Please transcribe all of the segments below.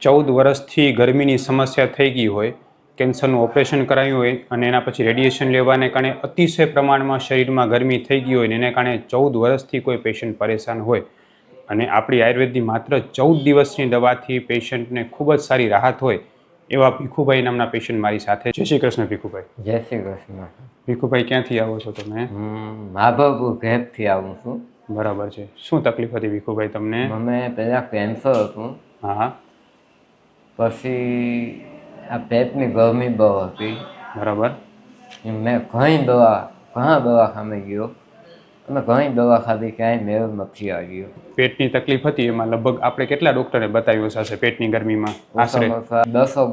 ચૌદ વર્ષથી ગરમીની સમસ્યા થઈ ગઈ હોય કેન્સરનું ઓપરેશન કરાયું હોય અને એના પછી રેડિયેશન લેવાને કારણે અતિશય પ્રમાણમાં શરીરમાં ગરમી થઈ ગઈ હોય ને એને કારણે ચૌદ વર્ષથી કોઈ પેશન્ટ પરેશાન હોય. અને આપણી આયુર્વેદની માત્ર ચૌદ દિવસની દવાથી પેશન્ટને ખૂબ જ સારી રાહત હોય એવા ભીખુભાઈ નામના પેશન્ટ મારી સાથે જય શ્રી કૃષ્ણ ભીખુભાઈ. જય શ્રી કૃષ્ણ. ભીખુભાઈ ક્યાંથી આવો છો તમે? હું માધવપુર ઘેરથી આવું છું. બરાબર છે. શું તકલીફ હતી ભીખુભાઈ તમને? મને પહેલાં કેન્સર હતું. હા. પછી આ પેટની ગરમી બહુ હતી. બરાબર. મેં ઘણી દવા ઘણા દવાખાને ગયો અને ઘણી દવા ખાધી ક્યાંય મેળ નથી આવ્યો. પેટની તકલીફ હતી એમાં લગભગ આપણે કેટલા ડોક્ટરે બતાવ્યું હશે પેટની ગરમીમાં? આશરે? દસક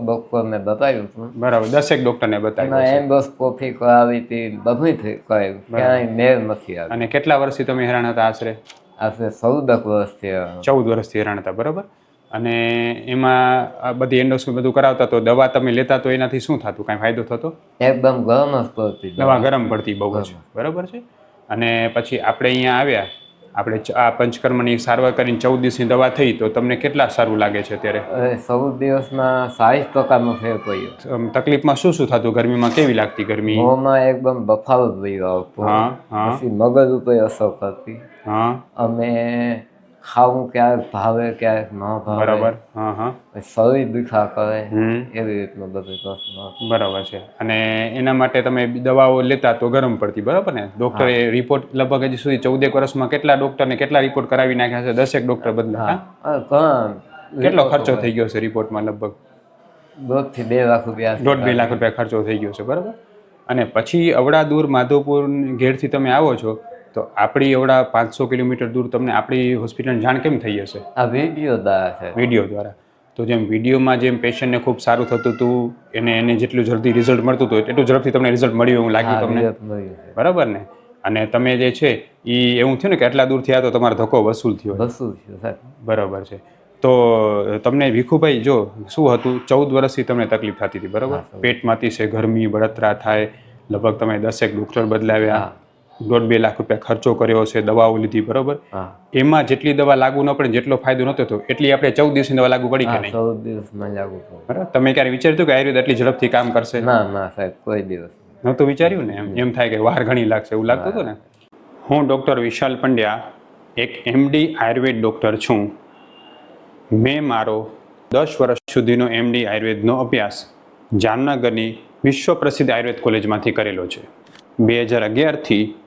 મેં બતાવ્યું હતું. બરાબર દસેક ડોક્ટરને બતાવ્યું. એન્ડોસ્કોપી કરાવી હતી બધું થઈ કરાવ્યું ક્યાંય મેળ નથી આવ્યો. અને કેટલા વર્ષથી તમે હેરાન હતા આશરે? આશરે ચૌદક વર્ષથી ચૌદ વર્ષથી હેરાન હતા બરાબર. અને એમાં આ બધી એન્ડોસ્કોપી બધું કરાવતા તો દવા તમે લેતા તો એનાથી શું થતું? કાંઈ ફાયદો થતો? એકદમ ગરમ જ પડતી દવા. ગરમ પડતી બહુ જ. બરાબર છે? અને પછી આપણે અહીંયા આવ્યા. આપણે આ પંચકર્મની સારવાર કરીને ચૌદ દિવસની દવા થઈ. તો તમને કેટલા સારું લાગે છે અત્યારે? ચૌદ દિવસમાં સાહીઠ ટકાનો ફેર પડ્યો. તકલીફમાં શું શું થતું? ગરમીમાં કેવી લાગતી ગરમી? મોંમાં એકદમ બફારો થયો આવતો હા મગજ ઉપર અસર કરતી હા. અમે ખાવું ક્યારેક ભાવે ક્યારેક ન ભાવે. બરાબર. હા હા. શરીર દુખા કરે એવી રીતનો બધો પ્રશ્ન. બરાબર છે. અને એના માટે તમે દવાઓ લેતા તો ગરમ પડતી બરાબર ને? ડોક્ટરે રિપોર્ટ લગભગ હજી સુધી ચૌદેક વર્ષમાં કેટલા ડોક્ટરને કેટલા રિપોર્ટ કરાવી નાખ્યા છે? દસેક ડોક્ટર બદલા કેટલો ખર્ચો થઈ ગયો છે રિપોર્ટમાં લગભગ? દોઢથી બે લાખ રૂપિયા દોઢ બે લાખ રૂપિયા ખર્ચો થઈ ગયો છે બરાબર? અને પછી અવડા દૂર માધવપુર ઘેરથી તમે આવો છો તો આપણી એવડા પાંચસો કિલોમીટર દૂર તમને આપણી હોસ્પિટલની જાણ કેમ થઈ હશે? આ વીડિયો દ્વારા છે. વીડિયો દ્વારા. તો જેમ વિડીયોમાં જેમ પેશન્ટને ખૂબ સારું થતું હતું એને એને જેટલું જલ્દી રિઝલ્ટ મળતું હતું એટલું ઝડપથી તમને રિઝલ્ટ મળ્યું એવું લાગ્યું તમને? બરાબર ને? અને તમે જે છે એ એવું થયું ને કે આટલા દૂરથી થયા તો તમારો ધક્કો વસૂલ થયો. વસૂલ થયો સાહેબ. બરાબર છે. તો તમને ભીખુભાઈ જો શું હતું ચૌદ વર્ષથી તમને તકલીફ થતી હતી બરાબર? પેટમાંથી છે ગરમી બળતરા થાય લગભગ તમે દસેક ડોક્ટર બદલાવ્યા. દોઢ બે લાખ રૂપિયા ખર્ચો કર્યો છે દવાઓ લીધી બરાબર? એમાં જેટલી દવા લાગુ ન પડે જેટલો ફાયદો નહોતો થયો એટલી આપણે ચૌદ દિવસની દવા લાગુ પડી કે નહીં? ચૌદ દિવસમાં લાગુ બરાબર. તમે ક્યારે વિચાર્યું કે આયુર્વેદ એટલી ઝડપથી કામ કરશે? ના ના સાહેબ કોઈ દિવસ. નહોતું વિચાર્યું ને? એમ એમ થાય કે વાર ઘણી લાગશે એવું લાગતું હતું ને? હું ડૉક્ટર વિશાલ પંડ્યા એક એમડી આયુર્વેદ ડૉક્ટર છું. મેં મારો દસ વર્ષ સુધીનો એમડી આયુર્વેદનો અભ્યાસ જામનગરની વિશ્વ પ્રસિદ્ધ આયુર્વેદ કોલેજમાંથી કરેલો છે. બે હજાર અગિયારથી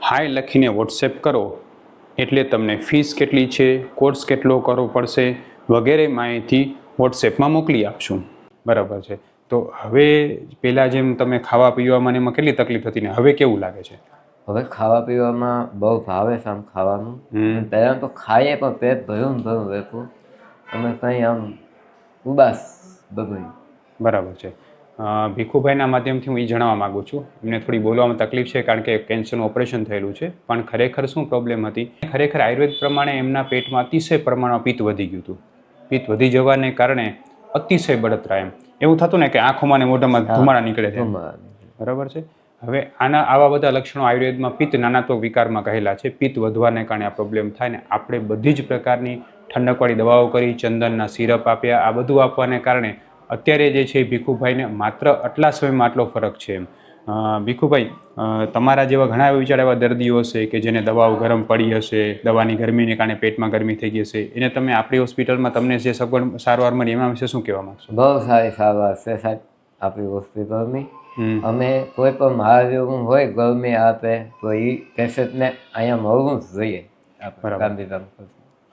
હાય લખીને વોટ્સએપ કરો. એટલે તમને ફીસ કેટલી છે કોર્સ કેટલો કરવો પડશે વગેરે માહિતી વોટ્સએપમાં મોકલી આપશું. બરાબર છે. તો હવે પહેલાં જેમ તમે ખાવા પીવામાં એમાં કેટલી તકલીફ હતી ને હવે કેવું લાગે છે? હવે ખાવા પીવામાં બહુ ભાવે છે આમ ખાવાનું. પહેલાં તો ખાઈએ પણ પેટ ભયું ને વેપું રહેતું અમે કંઈ આમ ઉબાસ બગડ્યું. બરાબર છે. ભીખુભાઈના માધ્યમથી હું એ જણાવવા માગું છું. એમને થોડી બોલવામાં તકલીફ છે કારણ કે કેન્સરનું ઓપરેશન થયેલું છે. પણ ખરેખર શું પ્રોબ્લેમ હતી? ખરેખર આયુર્વેદ પ્રમાણે એમના પેટમાં અતિશય પ્રમાણમાં પિત્ત વધી ગયું હતું. પિત્ત વધી જવાને કારણે અતિશય બળતરા એમ. એવું થતું ને કે આંખોમાં ને મોઢામાં ધુમાડા નીકળે છે. બરાબર છે? હવે આના આવા બધા લક્ષણો આયુર્વેદમાં પિત્ત નાનાત્મક વિકારમાં કહેલા છે. પિત્ત વધવાને કારણે આ પ્રોબ્લેમ થાય ને આપણે બધી જ પ્રકારની ઠંડકવાળી દવાઓ કરી ચંદનના સિરપ આપ્યા આ બધું આપવાને કારણે અત્યારે જે છે એ ભીખુભાઈને માત્ર આટલા સમયમાં આટલો ફરક છે એમ. ભીખુભાઈ તમારા જેવા ઘણા એવા વિચાર એવા દર્દીઓ હશે કે જેને દવાઓ ગરમ પડી હશે દવાની ગરમીને કારણે પેટમાં ગરમી થઈ ગઈ હશે એને તમે આપણી હોસ્પિટલમાં તમને જે સગવડ સારવાર મળી એના વિશે શું કહેવા માંગશો? બહુ સારી સારવાર છે સાહેબ આપણી હોસ્પિટલની. અમે કોઈ પણ મારા હોય ગરમી આપે તો એ પેશન્ટને અહીંયા મળવું જ જોઈએ. બરાબર.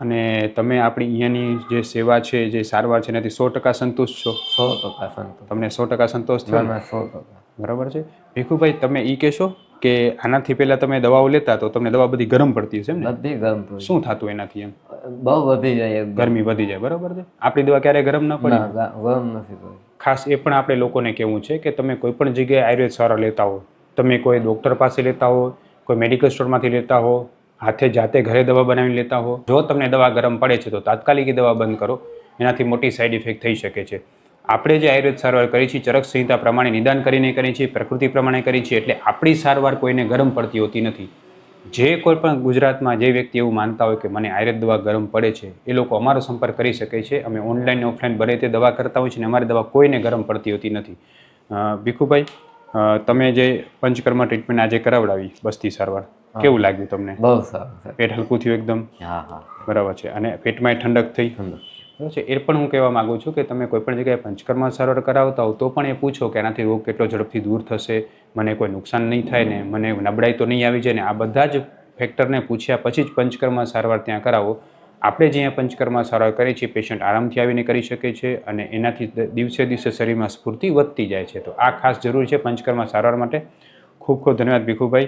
અને તમે આપણી અહીંયાની જે સેવા છે જે સારવાર છે એનાથી સો ટકા સંતુષ્ટ છો? સો ટકા સંતોષ તમને સો ટકા સંતોષ થયો? સો ટકા. બરાબર છે. ભીખુભાઈ તમે એ કહેશો કે આનાથી પહેલા તમે દવાઓ લેતા તો તમને દવા બધી ગરમ પડતી હશે ને? બધી ગરમ શું થતું એનાથી એમ? બહુ વધી જાય ગરમી વધી જાય બરાબર છે. આપણી દવા ક્યારે ગરમ ન પડે? ગરમ નથી પડી. ખાસ એ પણ આપણે લોકોને કહેવું છે કે તમે કોઈ પણ જગ્યાએ આયુર્વેદ સારા લેતા હો. તમે કોઈ ડૉક્ટર પાસે લેતા હો કોઈ મેડિકલ સ્ટોરમાંથી લેતા હો હાથે જાતે ઘરે દવા બનાવી લેતા હો. જો તમને દવા ગરમ પડે છે તો તાત્કાલિક દવા બંધ કરો. એનાથી મોટી સાઈડ ઇફેક્ટ થઈ શકે છે. આપણે જે આયુર્વેદ સારવાર કરી છીએ ચરક સંહિતા પ્રમાણે નિદાન કરીને કરીએ છીએ પ્રકૃતિ પ્રમાણે કરીએ છીએ એટલે આપણી સારવાર કોઈને ગરમ પડતી હોતી નથી. જે કોઈ પણ ગુજરાતમાં જે વ્યક્તિ એવું માનતા હોય કે મને આયુર્વેદ દવા ગરમ પડે છે, એ લોકો અમારો સંપર્ક કરી શકે છે. અમે ઓનલાઈન ને ઓફલાઈન બને તે દવા કરતા હોય છે અને અમારી દવા કોઈને ગરમ પડતી હોતી નથી. ભીખુભાઈ તમે જે પંચકર્મ ટ્રીટમેન્ટ આજે કરાવડાવી, બસ્તી સારવાર. કેવું લાગ્યું તમને? બહુ સારું પેટ હલકું થયું એકદમ? હા હા. બરાબર છે. અને પેટમાં ઠંડક થઈ? બરાબર છે. એ પણ હું કહેવા માગું છું કે તમે કોઈ પણ જગ્યાએ પંચકર્મ સારવાર કરાવતા હો તો પણ એ પૂછો કે એનાથી રોગ કેટલો ઝડપથી દૂર થશે મને કોઈ નુકસાન નહીં થાય ને મને નબળાઈ તો નહીં આવી જાય ને આ બધા જ ફેક્ટરને પૂછ્યા પછી જ પંચકર્મ સારવાર ત્યાં કરાવો. આપણે જે અહીંયા પંચકર્મ સારવાર કરીએ છીએ પેશન્ટ આરામથી આવીને કરી શકે છે અને એનાથી દિવસે દિવસે શરીરમાં સ્ફૂર્તિ વધતી જાય છે. તો આ ખાસ જરૂરી છે પંચકર્મ સારવાર માટે. ખૂબ ખૂબ ધન્યવાદ ભીખુભાઈ.